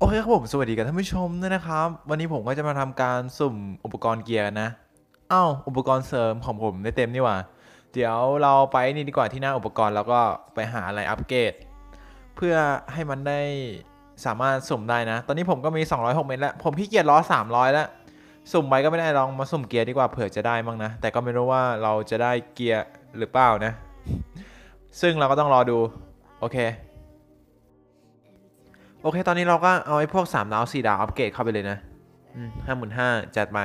โอเคครับผมสวัสดีกับท่านผู้ชมด้วยนะครับ วันนี้ผมก็จะมาทำการสุ่มอุปกรณ์เกียร์นนะอ้าวอุปกรณ์เสริมของผมได้เต็มนี่หว่า เดี๋ยวเราไปนี่ดีกว่าที่หน้าอุปกรณ์แล้วก็ไปหาอะไรอัปเกรดเพื่อให้มันได้สามารถสุ่มได้นะ ตอนนี้ผมก็มี 206 เมตรแล้ว ผมพี่เกียร์ล้อ 300 แล้ว สุ่มไปก็ไม่ได้ลองมาสุ่มเกียร์ดีกว่าเผื่อจะได้มั้งนะ แต่ก็ไม่รู้ว่าเราจะได้เกียร์หรือเปล่านะ ซึ่งเราก็ต้องรอดู โอเค โอเค ตอนนี้เราก็เอาไอ้พวก 3 ดาว 4 ดาว อัปเกรดเข้าไปเลยนะห้าหมื่นห้าจัดไป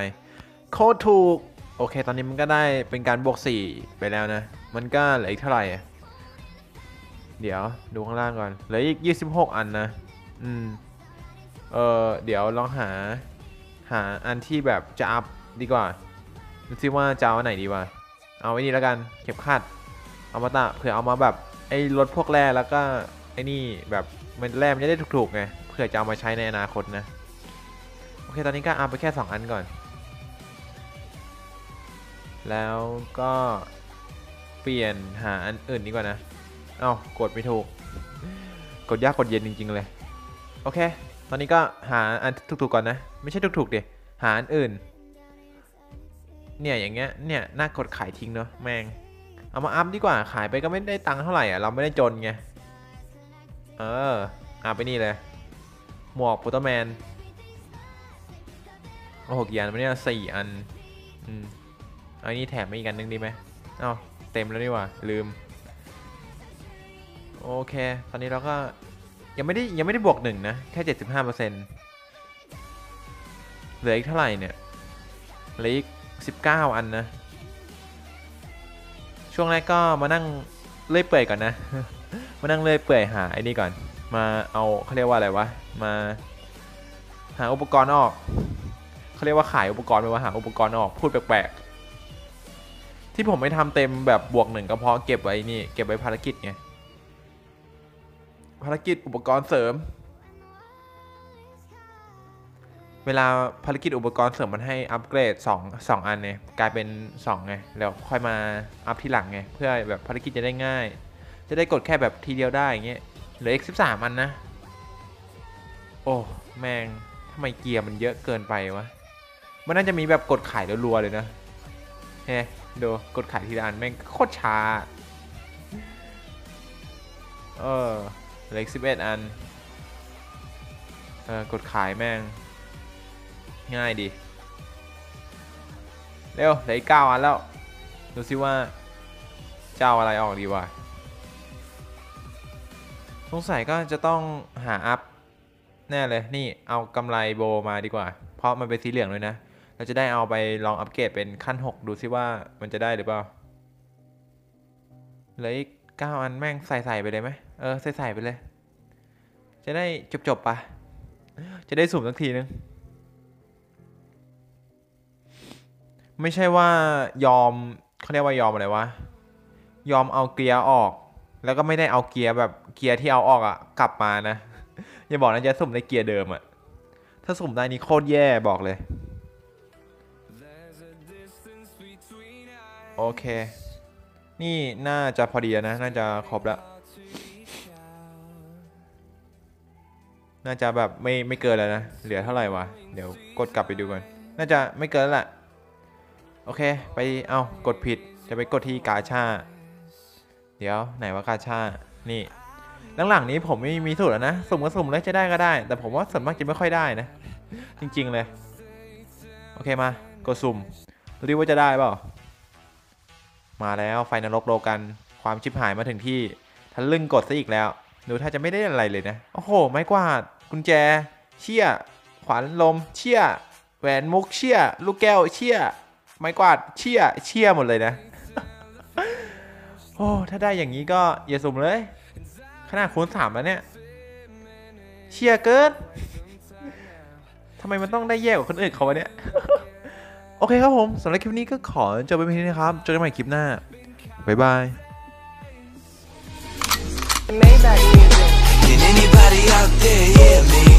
โคตรถูก โอเค ตอนนี้มันก็ได้เป็นการบวก 4 ไปแล้วนะ มันก็เหลืออีกเท่าไหร่ เดี๋ยวดูข้างล่างก่อน เหลืออีก 26 อันนะ อืม เออเดี๋ยวลองหา หาอันที่แบบจะอัพดีกว่าดูซิว่าจะเอาอันไหนดีวะ เอาไว้นี่แล้วกัน เข็บขัดเอามาตะเผื่อเอามาแบบไอ้รถพวกแร่แล้วก็ ไอ้นี่แบบมันแร่มันจะได้ถูกๆไงเพื่อจะเอามาใช้ในอนาคตนะ โอเคตอนนี้ก็อัพไปแค่ 2 อันก่อน แล้วก็เปลี่ยนหาอันอื่นดีกว่านะเอา้ากดไม่ถูก กดยากกดเย็นจริง ๆ เลย โอเค ตอนนี้ก็หาอันถูกๆก่อนนะ ไม่ใช่ถูกๆดิหาอันอื่น เนี่ยอย่างเงี้ยเนี่ยน่ากดขายทิ้งเนาะแมงเอามาอัพดีกว่าขายไปก็ไม่ได้ตังค์เท่าไหร่อะเราไม่ได้จนไง เอออัพไปนี่เลย หมวกโปรตแมนโอ้โหกี่อันวะเนี่ยสี่อัน อืมอันนี้แถมมาอีกอันหนึงดีไหมเอ้าเต็มแล้วนี่ว่าลืม โอเค ตอนนี้เราก็ยังไม่ได้ยังไม่ได้บวกหนึ่งนะ แค่75%เปอร์เซ็นต์เหลืออีกเท่าไหร่เนี่ยเหลืออีก19อันนะ ช่วงแรกก็มานั่งเล่ยเปื่อยก่อนนะ มานั่งเลยเปื่อยหาไอ้นี่ก่อน มาเอาเขาเรียกว่าอะไรวะ มาหาอุปกรณ์ออก เขาเรียกว่าขายอุปกรณ์ไปว่าหาอุปกรณ์ออก พูดแปลกๆ ที่ผมไม่ทำเต็มแบบบวกหนึ่งก็เพราะเก็บไว้นี่ เก็บไว้ภารกิจไง ภารกิจอุปกรณ์เสริม เวลาภารกิจอุปกรณ์เสริมมันให้อัปเกรด2 2อันเนี่ยกลายเป็น2ไง แล้วค่อยมาอัพที่หลังไง เพื่อแบบภารกิจจะได้ง่าย จะได้กดแค่แบบทีเดียวได้อย่างเงี้ยเหลืออีก13อันนะ โอ้แมงทำไมเกียร์มันเยอะเกินไปวะ มันน่าจะมีแบบกดขายรัวๆเลยนะเฮ้ดูกดขายทีละอันแม่งโคตรช้า เออเหลืออีก11อัน เออกดขายแม่ง ง่ายดี เร็วเหลืออีก9อันแล้ว ดูซิว่า เจ้าอะไรออกดีวะ งสัยก็จะต้องหาอัพแน่เลย นี่เอากำไรโบมาดีกว่า เพราะมันเป็นสีเหลืองเลยนะ เราจะได้เอาไปลองอัปเกรดเป็นขั้น 6 ดูซิว่ามันจะได้หรือเปล่าเหลืออีก9อันแม่งใส่ใส่ไปเลยไหมเออใส่ใส่ไปเลย จะได้จบจบปะจะได้สุ่มสักทีนึง ไม่ใช่ว่ายอมเขาเรียกว่ายอมอะไรวะ ยอมเอาเกียร์ออก แล้วก็ไม่ได้เอาเกียร์แบบเกียร์ที่เอาออกอะกลับมานะ อย่าบอกนะจะสุ่มในเกียร์เดิมอะถ้าสุ่มได้นี่โคตรแย่บอกเลย โอเค นี่น่าจะพอดีนะ น่าจะครบแล้ว น่าจะแบบไม่ไม่เกินแล้วนะ เหลือเท่าไหร่วะ เดี๋ยวกดกลับไปดูก่อน น่าจะไม่เกินแล้วแหละ โอเค ไป เอากดผิด จะไปกดที่กาชา เดี๋ยวไหนว่ากาชา นี่หลังๆนี้ผมไม่มีสูตรแล้วนะ สุ่มก็สุ่มแล้วจะได้ก็ได้ แต่ผมว่าส่วนมากจะไม่ค่อยได้นะ จริง ๆ เลย โอเคมา กดสุ่มดูดิว่าจะได้เปล่า มาแล้วไฟนรกโลกัน ความชิบหายมาถึงที่ทะลึ่งกดซะอีกแล้วดูถ้าจะไม่ได้อะไรเลยนะ โอ้โห ไม้กวาด กุญแจ เชี่ย ขวานลม เชี่ย แหวนมุก เชี่ย ลูกแก้ว เชี่ย ไม้กวาด เชี่ย เชี่ยหมดเลยนะ โอ้ถ้าได้อย่างนี้ก็อย่าสุ่มเลย ขนาดคูณสามแล้วเนี่ย เชี่ยเกินทำไมมันต้องได้แย่กว่าคนอื่นเขาวะเนี่ย โอเคครับผมสำหรับคลิปนี้ก็ขอจบไปเพียงเท่านี้นะครับเจอกันใหม่คลิปหน้า บ๊ายบาย Maybach music. Can anybody out there hear me? Hear me?